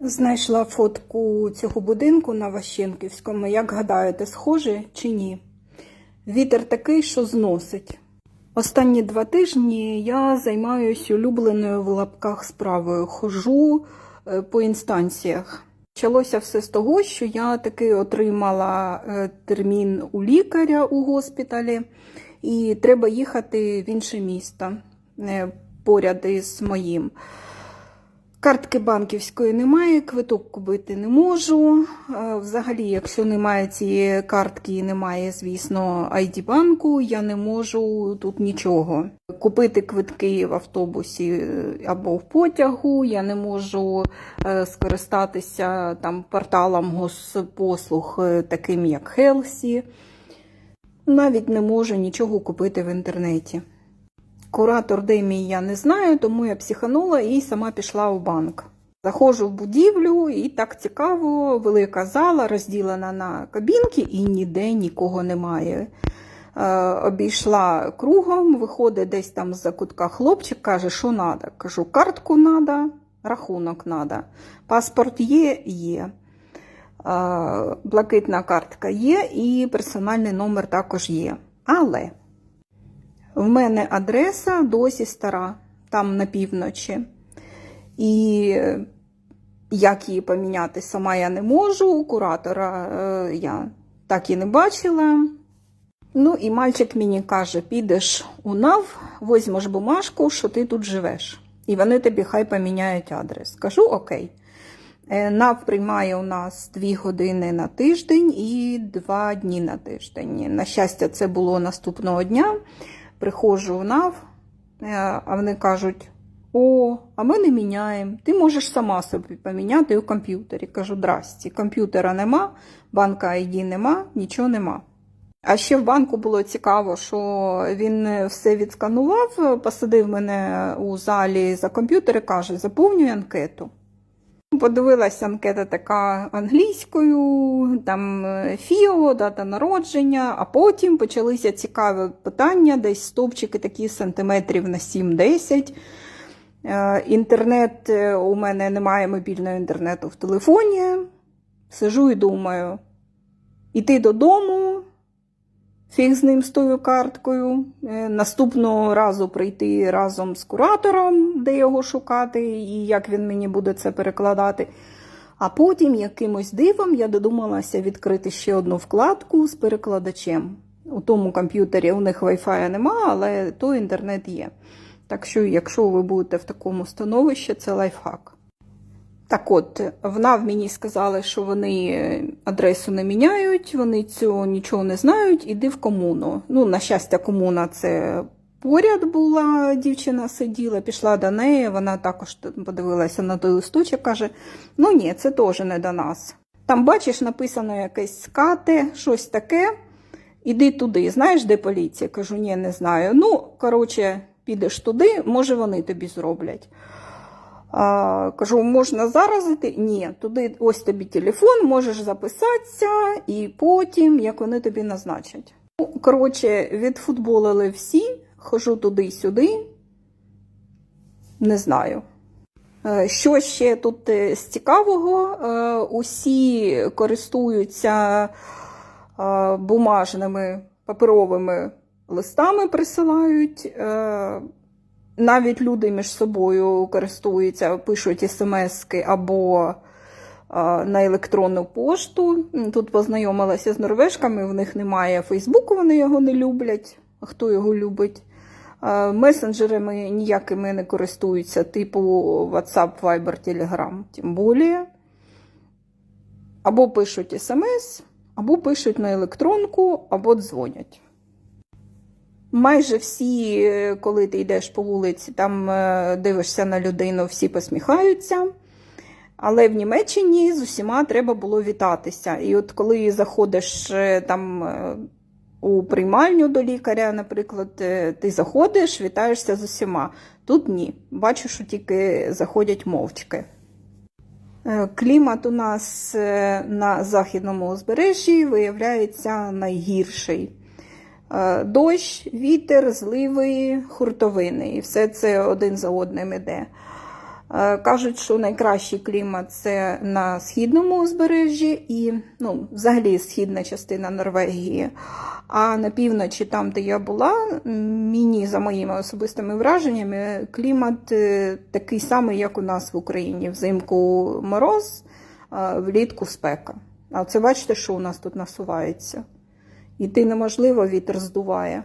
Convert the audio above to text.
Знайшла фотку цього будинку на Ващенківському. Як гадаєте, схоже чи ні? Вітер такий, що зносить. Останні два тижні я займаюся улюбленою в лапках справою. Хожу е, по інстанціях. Почалося все з того, що я таки отримала е, термін у лікаря у госпіталі, і треба їхати в інше місто е, поряд із моїм. Картки банківської немає, квиток купити не можу. Е, Взагалі, якщо немає цієї картки і немає, звісно, ID банку, я не можу тут нічого. Купити квитки в автобусі е, або в потягу, я не можу е, скористатися там порталом госпослуг, таким як Хелсі. Навіть не можу нічого купити в інтернеті. Куратор де мій я не знаю, тому я психанула і сама пішла у банк. Заходжу в будівлю, і так цікаво, велика зала розділена на кабінки, і ніде нікого немає. Е, обійшла кругом, виходить десь там з-за кутка хлопчик, каже, що треба. Кажу, картку треба, рахунок треба. Паспорт є, є. Е, блакитна картка є, і персональний номер також є. Але. В мене адреса досі стара, там на півночі. І е, як її поміняти сама я не можу, куратора е, я так і не бачила. Ну і мальчик мені каже: підеш у НАВ, візьмеш бумажку, що ти тут живеш. І вони тобі хай поміняють адрес. Кажу окей. Е, НАВ приймає у нас 2 години на тиждень і 2 дні на тиждень. На щастя, це було наступного дня. Приходжу в НАВ, е, а вони кажуть: О, а ми не міняємо. Ти можеш сама собі поміняти у комп'ютері. Кажу, здрасті, комп'ютера нема, банка ID нема, нічого нема. А ще в банку було цікаво, що він все відсканував, посадив мене у залі за комп'ютер і каже: заповнюй анкету. Подивилася анкета така англійською, там е, ФІО, дата народження, а потім почалися цікаві питання, десь стовпчики такі сантиметрів на 7-10. Е, Інтернет е, у мене немає мобільного інтернету в телефоні. Сижу і думаю, іти додому, фіг з ним з тою карткою. Е, Наступного разу прийти разом з куратором, де його шукати, і як він мені буде це перекладати. А потім якимось дивом я додумалася відкрити ще одну вкладку з перекладачем. У тому комп'ютері у них Wi-Fi нема, але то інтернет є. Так що, якщо ви будете в такому становищі, це лайфхак. Так от, в НАВ мені сказали, що вони адресу не міняють, вони цього нічого не знають, іди в комуну. Ну, на щастя, комуна це поряд була, дівчина сиділа, пішла до неї, вона також подивилася на той листочок, каже: ну ні, це теж не до нас. Там, бачиш, написано якесь скате, щось таке. Іди туди. Знаєш, де поліція? Кажу, ні, не знаю. Ну, коротше, підеш туди, може, вони тобі зроблять. А, кажу, можна зараз йти? Ні, туди ось тобі телефон, можеш записатися, і потім, як вони тобі назначать. Ну, коротше, відфутболили всі, хожу туди-сюди, не знаю. Е, Що ще тут е, з цікавого? Е, Усі користуються бумажними паперовими листами, присилають. Навіть люди між собою користуються, пишуть смски або на електронну пошту. Тут познайомилася з норвежками, в них немає Фейсбуку, вони його не люблять. Хто його любить? Месенджерами ніякими не користуються, типу WhatsApp, Viber, Telegram, тим більше. Або пишуть смс, або пишуть на електронку, або дзвонять. Майже всі, коли ти йдеш по вулиці, там е, дивишся на людину, всі посміхаються. Але в Німеччині з усіма треба було вітатися. І от коли заходиш е, там е, у приймальню до лікаря, наприклад, ти заходиш, вітаєшся з усіма. Тут ні. Бачу, що тільки заходять мовчки. Клімат у нас на західному узбережжі виявляється найгірший. Е, Дощ, вітер, зливи, хуртовини. І все це один за одним іде. Е, Кажуть, що найкращий клімат це на східному узбережжі і ну, взагалі східна частина Норвегії. А на півночі, там, де я була, мені, за моїми особистими враженнями, клімат е, такий самий, як у нас в Україні. Взимку мороз, влітку спека. А це бачите, що у нас тут насувається. Іти неможливо, вітер здуває.